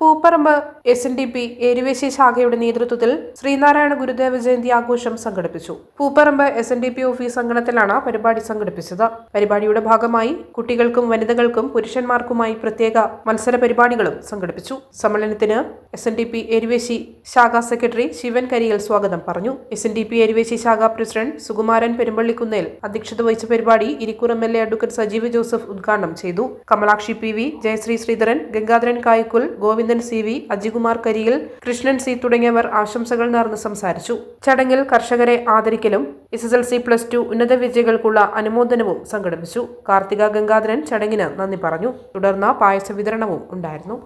Poopparamba S N D P Eruvessi ശാഖയുടെ നേതൃത്വത്തിൽ ശ്രീനാരായണ ഗുരുദേവ ജയന്തി ആഘോഷം സംഘടിപ്പിച്ചു. Poopparamba S N D P office അങ്കണത്തിലാണ് പരിപാടി സംഘടിപ്പിച്ചത്. പരിപാടിയുടെ ഭാഗമായി കുട്ടികൾക്കും വനിതകൾക്കും പുരുഷന്മാർക്കുമായി പ്രത്യേക മത്സര പരിപാടികളും സംഘടിപ്പിച്ചു. സമ്മേളനത്തിന് S N D P Eruvessi ശാഖാ സെക്രട്ടറി ശിവൻ കരിയൽ സ്വാഗതം പറഞ്ഞു. S N D P Eruvessi ശാഖാ പ്രസിഡന്റ് സുകുമാരൻ പെരുമ്പള്ളിക്കുന്നേൽ അധ്യക്ഷത വഹിച്ച പരിപാടി Irikkur M L A advocate Sajeev Joseph ഉദ്ഘാടനം ചെയ്തു. Kamalakshi P V Jayasree Sreedharan Gangadharan Kayakkul Govindan C V Ajikumar Kariyil Krishnan C തുടങ്ങിയവർ ആശംസകൾ നേർന്ന് സംസാരിച്ചു. ചടങ്ങിൽ കർഷകരെ ആദരിക്കലും S S L C plus two ഉന്നത വിജയികൾക്കുള്ള അനുമോദനവും സംഘടിപ്പിച്ചു. കാർത്തിക ഗംഗാധരൻ ചടങ്ങിന് നന്ദി പറഞ്ഞു. തുടർന്ന് പായസ വിതരണവും ഉണ്ടായിരുന്നു.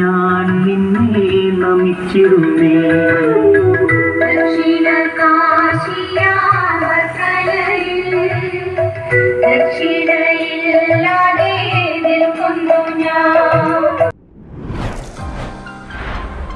ഞാൻ നിന്നെ നമിച്ചിരുന്നേ.